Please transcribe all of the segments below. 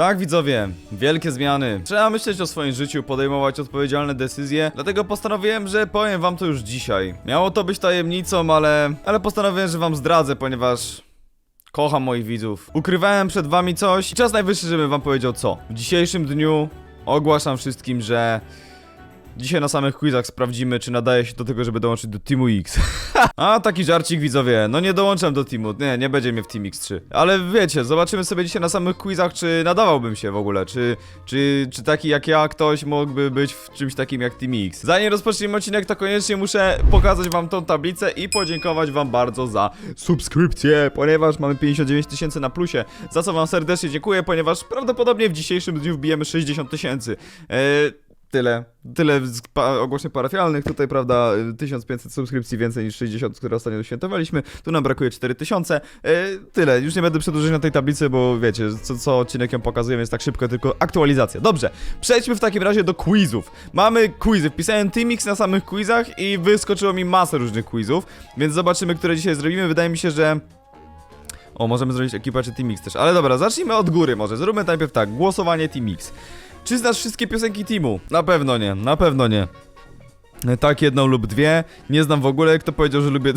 Tak, widzowie, wielkie zmiany. Trzeba myśleć o swoim życiu, podejmować odpowiedzialne decyzje, dlatego postanowiłem, że powiem wam to już dzisiaj. Miało to być tajemnicą, ale... ale postanowiłem, że wam zdradzę, ponieważ... Kocham moich widzów. Ukrywałem przed wami coś i czas najwyższy, żebym wam powiedział co. W dzisiejszym dniu ogłaszam wszystkim, że... Dzisiaj na samych quizach sprawdzimy, czy nadaje się do tego, żeby dołączyć do Teamu X. A, taki żarcik widzowie, no nie dołączam do Teamu, nie, nie będzie mnie w Team X3. Ale wiecie, zobaczymy sobie dzisiaj na samych quizach, czy nadawałbym się w ogóle, czy, czy, czy taki jak ja, ktoś mógłby być w czymś takim jak Team X. Zanim rozpoczniemy odcinek, to koniecznie muszę pokazać wam tą tablicę i podziękować wam bardzo za subskrypcję, ponieważ mamy 59 tysięcy na plusie, za co wam serdecznie dziękuję, ponieważ prawdopodobnie w dzisiejszym dniu wbijemy 60 tysięcy. Eee, Tyle. Tyle ogłoszeń parafialnych. Tutaj, prawda, y, 1500 subskrypcji więcej niż 60, które ostatnio świętowaliśmy. Tu nam brakuje 4000. E, tyle. Już nie będę przedłużać na tej tablicy, bo wiecie, co, co odcinek ją pokazuje, więc tak szybko, tylko aktualizacja. Dobrze. Przejdźmy w takim razie do quizów. Mamy quizy. Wpisałem Teamix na samych quizach i wyskoczyło mi masę różnych quizów, więc zobaczymy, które dzisiaj zrobimy. Wydaje mi się, że o, możemy zrobić ekipa czy Team X też. Ale dobra, zacznijmy od góry może. Zróbmy najpierw tak, głosowanie Team X. Czy znasz wszystkie piosenki Teamu? Na pewno nie, na pewno nie. Tak, jedną lub dwie. Nie znam w ogóle, kto powiedział, że lubię...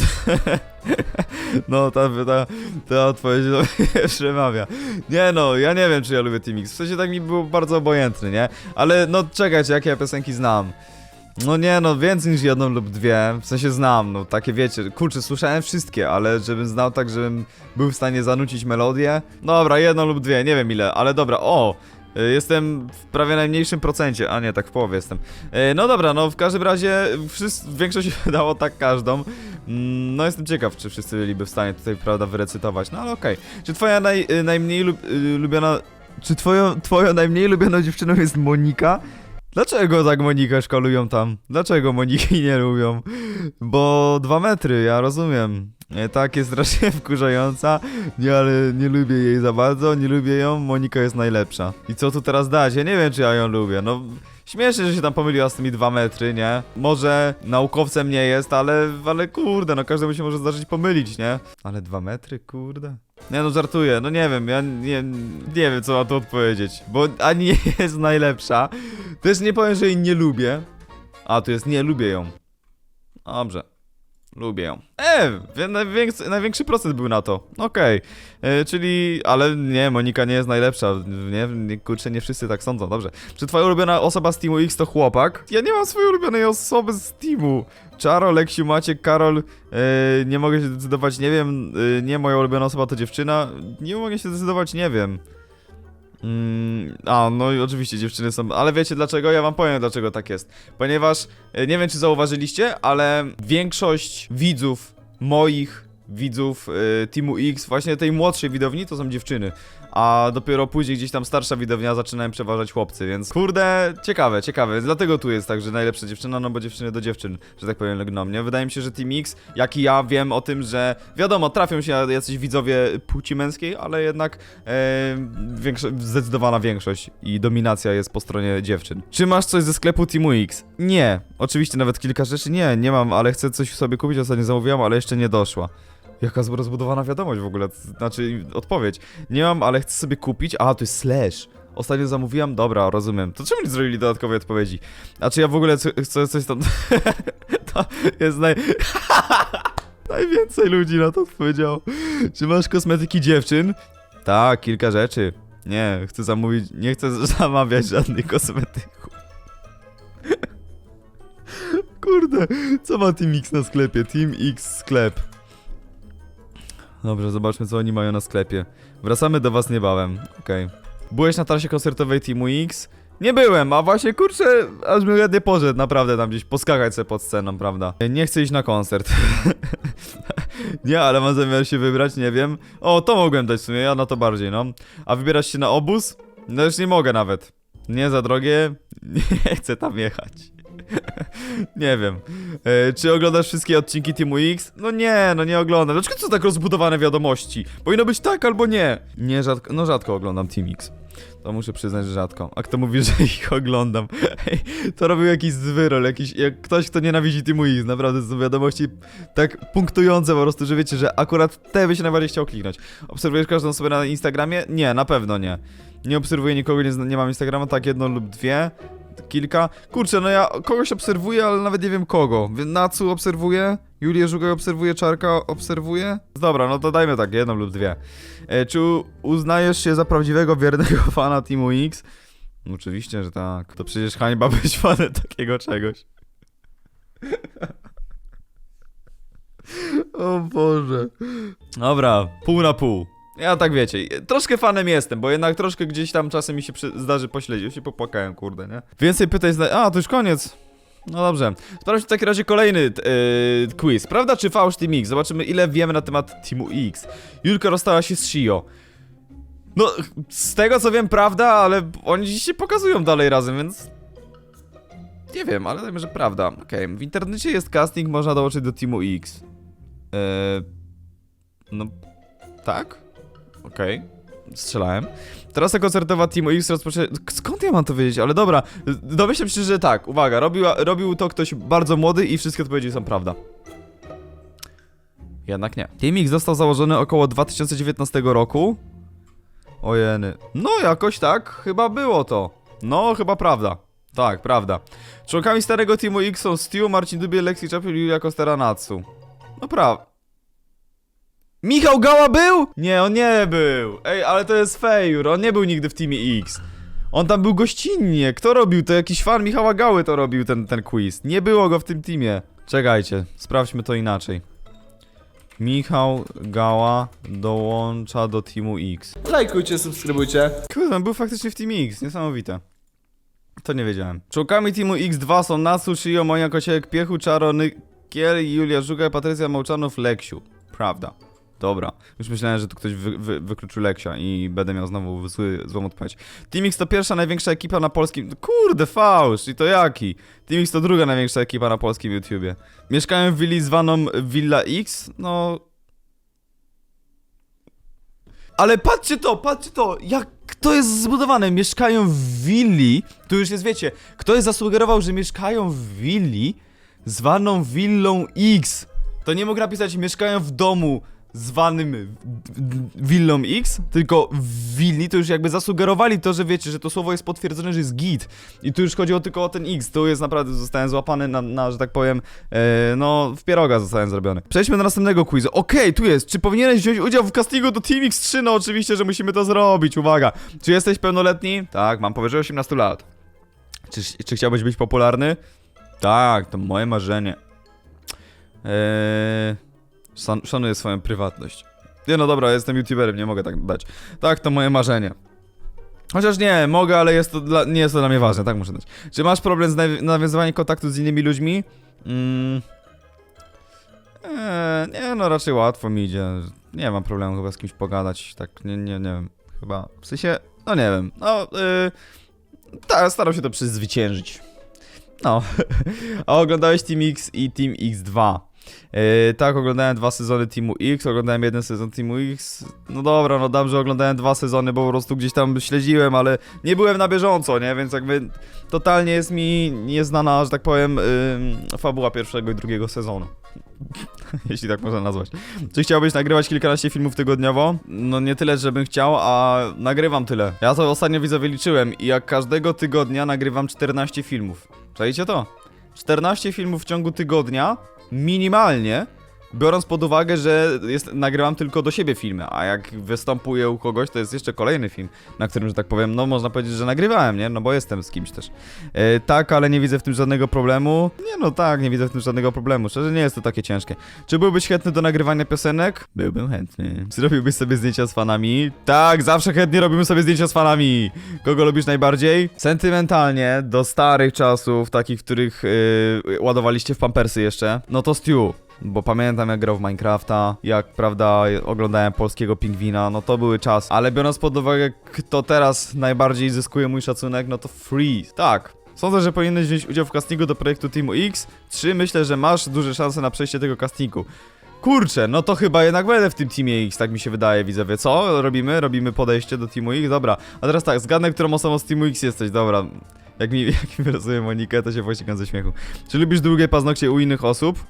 no, ta, ta, ta odpowiedź do mnie przemawia. Nie no, ja nie wiem, czy ja lubię Team X. W sensie tak mi było bardzo obojętny, nie? Ale no, czekajcie, jakie ja piosenki znam. No nie, no więcej niż jedną lub dwie, w sensie znam, no takie wiecie, kurczę, słyszałem wszystkie, ale żebym znał tak, żebym był w stanie zanucić melodię, dobra, jedną lub dwie, nie wiem ile, ale dobra, o, jestem w prawie najmniejszym procencie, a nie, tak w połowie jestem. Y, No dobra, no w każdym razie wszyscy, większość dało tak każdą, Mm, no jestem ciekaw, czy wszyscy byliby w stanie tutaj, prawda, wyrecytować, no ale okej. Czy twoja naj, y, najmniej lub, lubiana, czy twoją, twoją najmniej lubianą dziewczyną jest Monika? Dlaczego tak Monikę szkalują tam? Dlaczego Moniki nie lubią? Bo dwa metry, ja rozumiem. E, Tak, jest strasznie wkurzająca, nie, ale nie lubię jej za bardzo, nie lubię ją, Monika jest najlepsza. I co tu teraz dać? Ja nie wiem, czy ja ją lubię, no... Śmiesznie, że się tam pomyliła z tymi dwa metry, nie? Może naukowcem nie jest, ale, ale kurde, no każdemu się może zdarzyć pomylić, nie? Ale dwa metry, kurde. Nie no, żartuję, no nie wiem, ja nie, nie wiem, co na to odpowiedzieć, bo ani nie jest najlepsza, też nie powiem, że jej nie lubię. A, tu jest nie lubię ją. Dobrze. Lubię ją. E, największy, największy procent był na to. Okej. E, Czyli, ale nie, Monika nie jest najlepsza. Nie, nie, kurczę, nie wszyscy tak sądzą. Dobrze. Czy twoja ulubiona osoba z Teamu X to chłopak? Ja nie mam swojej ulubionej osoby z Teamu. Czaro, Leksiu, Maciek, Karol, e, nie mogę się zdecydować, nie wiem. E, nie, moja ulubiona osoba to dziewczyna. Nie mogę się zdecydować, nie wiem. Mm, a, no i oczywiście dziewczyny są, ale wiecie dlaczego? Ja wam powiem dlaczego tak jest. Ponieważ, e, nie wiem czy zauważyliście, ale większość widzów, moich widzów e, Teamu X, właśnie tej młodszej widowni, to są dziewczyny. A dopiero później gdzieś tam starsza widownia zaczynają przeważać chłopcy, więc kurde, ciekawe, ciekawe. Dlatego tu jest tak, że najlepsza dziewczyna, no bo dziewczyny do dziewczyn, że tak powiem, legną mnie. Wydaje mi się, że Team X, jak i ja, wiem o tym, że wiadomo, trafią się jacyś widzowie płci męskiej, ale jednak e, większo- zdecydowana większość i dominacja jest po stronie dziewczyn. Czy masz coś ze sklepu Teamu X? Nie. Oczywiście nawet kilka rzeczy nie, nie mam, ale chcę coś sobie kupić, ostatnio zamówiłam, ale jeszcze nie doszła. Jaka rozbudowana wiadomość w ogóle, znaczy odpowiedź. Nie mam, ale chcę sobie kupić. A, to jest slash. Ostatnio zamówiłam, dobra, rozumiem. To czemu nie zrobili dodatkowej odpowiedzi? A czy ja w ogóle chcę coś tam... to jest naj... Najwięcej ludzi na to odpowiedziało. Czy masz kosmetyki dziewczyn? Tak, kilka rzeczy. Nie, chcę zamówić, nie chcę zamawiać żadnych kosmetyków. Kurde, co ma Team X na sklepie? Team X sklep. Dobrze, zobaczmy co oni mają na sklepie. Wracamy do was niebawem. Okej. Byłeś na trasie koncertowej Teamu X? Nie byłem, a właśnie kurczę, aż bym ładnie poszedł naprawdę tam gdzieś poskakać sobie pod sceną, prawda? Nie chcę iść na koncert. nie, ale mam zamiar się wybrać, nie wiem. O, to mogłem dać w sumie, ja na to bardziej, no. A wybierasz się na obóz? No już nie mogę nawet. Nie za drogie, nie chcę tam jechać. nie wiem. E, czy oglądasz wszystkie odcinki Teamu X? No nie, no nie oglądam. Dlaczego są tak rozbudowane wiadomości? Powinno być tak albo nie. Nie, rzadko, no rzadko oglądam Team X. To muszę przyznać, że rzadko. A kto mówi, że ich oglądam? To robił jakiś zwyrol, jakiś, jak ktoś, kto nienawidzi Teamu X. Naprawdę są wiadomości tak punktujące po prostu, że wiecie, że akurat te by się najbardziej chciał kliknąć. Obserwujesz każdą osobę na Instagramie? Nie, na pewno nie. Nie obserwuję nikogo, nie, zna- nie mam Instagrama, tak jedno lub dwie. Kilka. Kurczę, no ja kogoś obserwuję, ale nawet nie wiem kogo. Wie- Natsu obserwuję, Julię Żugaj obserwuję, Czarka obserwuję. Dobra, no to dajmy tak, jedną lub dwie. E, czy u- uznajesz się za prawdziwego, wiernego fana Teamu X? Oczywiście, że tak. To przecież hańba być fanem takiego czegoś. o Boże. Dobra, pół na pół. Ja tak wiecie, troszkę fanem jestem, bo jednak troszkę gdzieś tam czasem mi się przy... zdarzy pośledzić. Się popłakałem, kurde, nie? Więcej pytań zda... A, to już koniec. No dobrze. Sprawdźmy w takim razie kolejny yy, quiz. Prawda czy fałsz Team X? Zobaczymy ile wiemy na temat Teamu X. Julka rozstała się z Shio. No, z tego co wiem, prawda, ale oni się pokazują dalej razem, więc... Nie wiem, ale dajmy, że prawda. Okej, w internecie jest casting, można dołączyć do Teamu X. Eee... No... Tak? Okej. Strzelałem. Trasa koncertowa Teamu X rozpoczęła... Skąd ja mam to wiedzieć? Ale dobra, domyślam się, że tak. Uwaga, robiła, robił to ktoś bardzo młody i wszystkie odpowiedzi są prawda. Jednak nie. Team X został założony około 2019 roku. Ojeny. No jakoś tak, chyba było to. No, chyba prawda. Tak, prawda. Członkami starego Teamu X są Stu, Marcin Dubiel, Lexi Chapel i Julia Kostera Natsu. No prawda. Michał Gała był? Nie, on nie był. Ej, ale to jest fejur, on nie był nigdy w Teamie X. On tam był gościnnie. Kto robił to? Jakiś fan Michała Gały to robił ten, ten quiz. Nie było go w tym teamie. Czekajcie, sprawdźmy to inaczej. Michał Gała dołącza do Teamu X. Lajkujcie, subskrybujcie. Kurde, on był faktycznie w Teamie X, niesamowite. To nie wiedziałem. Członkami Teamu X2 są Natsu, Shio, Monia Kosielek, Piechu, Czaro, Nykiel, Julia Żugaj, Patrycja Mołczanów, Leksiu. Prawda. Dobra. Już myślałem, że tu ktoś wy, wy, wykluczył Leksia i będę miał znowu zły, złą odpowiedź. X to pierwsza największa ekipa na polskim... Kurde, fałsz! I to jaki? Team X to druga największa ekipa na polskim YouTubie. Mieszkają w willi zwaną Villa X? No... Ale patrzcie to, patrzcie to, jak to jest zbudowane. Mieszkają w willi, tu już jest, wiecie, ktoś zasugerował, że mieszkają w willi zwaną Willą X. To nie mógł napisać, mieszkają w domu zwanym Willą X, tylko w willi, to już jakby zasugerowali to, że wiecie, że to słowo jest potwierdzone, że jest git. I tu już chodziło tylko o ten X, tu jest naprawdę, zostałem złapany na, na że tak powiem, e, no, w pieroga zostałem zrobiony. Przejdźmy do następnego quizu. Okej, tu jest, czy powinieneś wziąć udział w castingu do Team X3? No oczywiście, że musimy to zrobić, uwaga. Czy jesteś pełnoletni? Tak, mam powyżej 18 lat. Czy, czy chciałbyś być popularny? Tak, to moje marzenie. Eee, szan, szanuję swoją prywatność. Nie no dobra, jestem youtuberem, nie mogę tak dać. Tak, to moje marzenie. Chociaż nie, mogę, ale jest to dla, nie jest to dla mnie ważne, tak muszę dać. Czy masz problem z nawi- nawiązywaniem kontaktu z innymi ludźmi? Mm. Eee, nie no, raczej łatwo mi idzie. Nie mam problemu chyba z kimś pogadać, tak, nie, nie, nie wiem. Chyba, w sensie, no nie wiem, no, yy, tak, staram się to przezwyciężyć. No. A oglądałeś Team X i Team X2. Yy, tak, oglądałem dwa sezony Teamu X, oglądałem jeden sezon Teamu X. No dobra, no dam, że oglądałem dwa sezony, bo po prostu gdzieś tam śledziłem, ale nie byłem na bieżąco, nie? Więc jakby totalnie jest mi nieznana, że tak powiem, yy, fabuła pierwszego i drugiego sezonu. Jeśli tak można nazwać. Czy chciałbyś nagrywać kilkanaście filmów tygodniowo? No nie tyle, żebym chciał, a nagrywam tyle. Ja to ostatnio widzowie liczyłem i jak każdego tygodnia nagrywam 14 filmów. Czajcie to? 14 filmów w ciągu tygodnia, minimalnie, biorąc pod uwagę, że jest, nagrywam tylko do siebie filmy, a jak występuję u kogoś, to jest jeszcze kolejny film, na którym, że tak powiem, no można powiedzieć, że nagrywałem, nie? No bo jestem z kimś też. E, tak, ale nie widzę w tym żadnego problemu. Nie no tak, nie widzę w tym żadnego problemu. Szczerze, nie jest to takie ciężkie. Czy byłbyś chętny do nagrywania piosenek? Byłbym chętny. Zrobiłbyś sobie zdjęcia z fanami? Tak, zawsze chętnie robimy sobie zdjęcia z fanami. Kogo lubisz najbardziej? Sentymentalnie, do starych czasów, takich, których yy, ładowaliście w pampersy jeszcze, no to Stu. Bo pamiętam jak grał w Minecrafta, jak prawda oglądałem polskiego pingwina, no to były czasy. Ale biorąc pod uwagę, kto teraz najbardziej zyskuje mój szacunek, no to Freeze. Tak. Sądzę, że powinieneś wziąć udział w castingu do projektu Teamu X. 3. Myślę, że masz duże szanse na przejście tego castingu. Kurczę, no to chyba jednak będę w tym Teamie X, tak mi się wydaje, widzowie. Co robimy? Robimy podejście do Teamu X? Dobra. A teraz tak, zgadnę, którą osobą z Teamu X jesteś, dobra. Jak mi, jak mi wylosuje Monikę, to się właśnie ze śmiechu. Czy lubisz długie paznokcie u innych osób?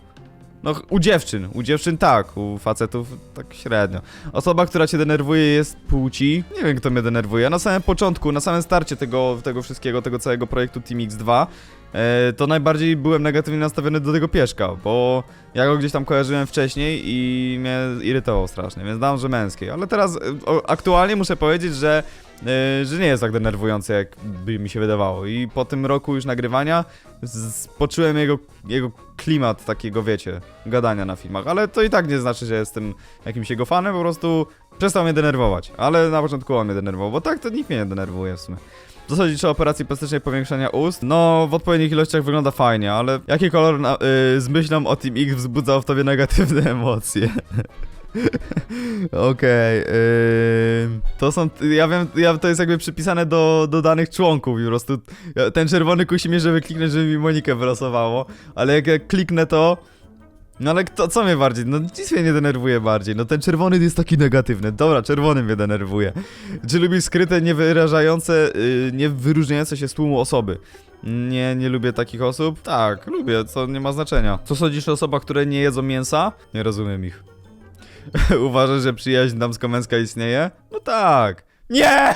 No, u dziewczyn, u dziewczyn tak, u facetów tak średnio. Osoba, która cię denerwuje jest płci. Nie wiem, kto mnie denerwuje. Na samym początku, na samym starcie tego, tego wszystkiego, tego całego projektu Team X2, e, to najbardziej byłem negatywnie nastawiony do tego pieszka, bo ja go gdzieś tam kojarzyłem wcześniej i mnie irytował strasznie, więc dam, że męskiej. Ale teraz e, aktualnie muszę powiedzieć, że, że nie jest tak denerwujący, jak by mi się wydawało. I po tym roku już nagrywania poczułem jego, jego klimat takiego, wiecie, gadania na filmach. Ale to i tak nie znaczy, że jestem jakimś jego fanem, po prostu przestał mnie denerwować. Ale na początku on mnie denerwował, bo tak to nikt mnie nie denerwuje w sumie. Co sądzisz o operacji plastycznej powiększania ust? No, w odpowiednich ilościach wygląda fajnie, ale jaki kolor na, y, z myślą o Team X wzbudzał w tobie negatywne emocje? Okej, to są, ja wiem, ja, to jest jakby przypisane do, do danych członków po prostu ja- ten czerwony kusi mnie, żeby kliknąć, żeby mi Monikę wylosowało, ale jak ja kliknę to, no ale kto, co mnie bardziej, no nic mnie nie denerwuje bardziej, no ten czerwony jest taki negatywny, dobra, czerwony mnie denerwuje. Czy lubisz skryte, niewyrażające, yy, niewyróżniające się z tłumu osoby? Nie, nie lubię takich osób? Tak, lubię, co nie ma znaczenia. Co sądzisz o osobach, które nie jedzą mięsa? Nie rozumiem ich. Uważasz, że przyjaźń damsko-męska istnieje? No tak. Nie!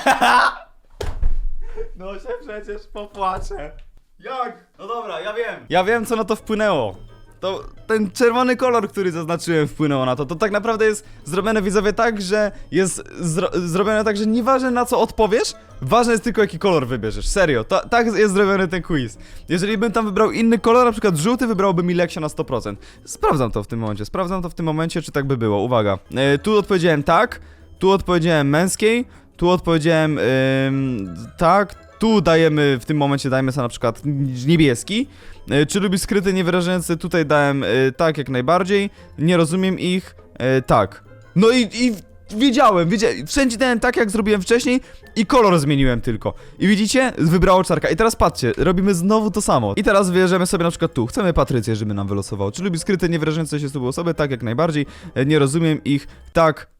No się przecież popłaczę. Jak? No dobra, ja wiem. Ja wiem, co na to wpłynęło. To ten czerwony kolor, który zaznaczyłem, wpłynął na to. To tak naprawdę jest zrobione widzowie tak, że jest zro zrobione tak, że nieważne na co odpowiesz, ważne jest tylko jaki kolor wybierzesz. Serio, ta, tak jest zrobiony ten quiz. Jeżeli bym tam wybrał inny kolor, na przykład żółty, wybrałbym Ileksia na 100%. Sprawdzam to w tym momencie, sprawdzam to w tym momencie, czy tak by było. Uwaga. E, tu odpowiedziałem tak, tu odpowiedziałem męskiej, tu odpowiedziałem tak, tu dajemy, w tym momencie dajemy sobie na przykład niebieski. E, Czy lubisz skryte, niewyrażające? Tutaj dałem e, tak jak najbardziej. Nie rozumiem ich. E, tak. No i, i wiedziałem, wiedziałem. Wszędzie dałem tak jak zrobiłem wcześniej i kolor zmieniłem tylko. I widzicie? Wybrało czarka. I teraz patrzcie, robimy znowu to samo. I teraz wybierzemy sobie na przykład tu. Chcemy Patrycję, żeby nam wylosowało. Czy lubisz skryte, niewyrażające się z tobą osoby? Tak jak najbardziej. Nie rozumiem ich. Tak.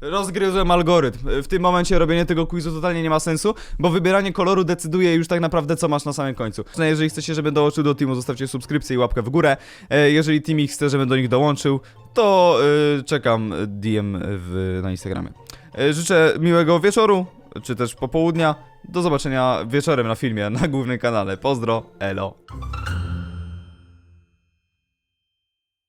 Rozgryzłem algorytm. W tym momencie robienie tego quizu totalnie nie ma sensu, bo wybieranie koloru decyduje już tak naprawdę co masz na samym końcu. No, Jeżeli chcecie, żebym dołączył do teamu, zostawcie subskrypcję i łapkę w górę. E, Jeżeli team chce, żebym do nich dołączył, to e, czekam DM w, na Instagramie. E, Życzę miłego wieczoru, czy też popołudnia. Do zobaczenia wieczorem na filmie na głównym kanale. Pozdro, elo.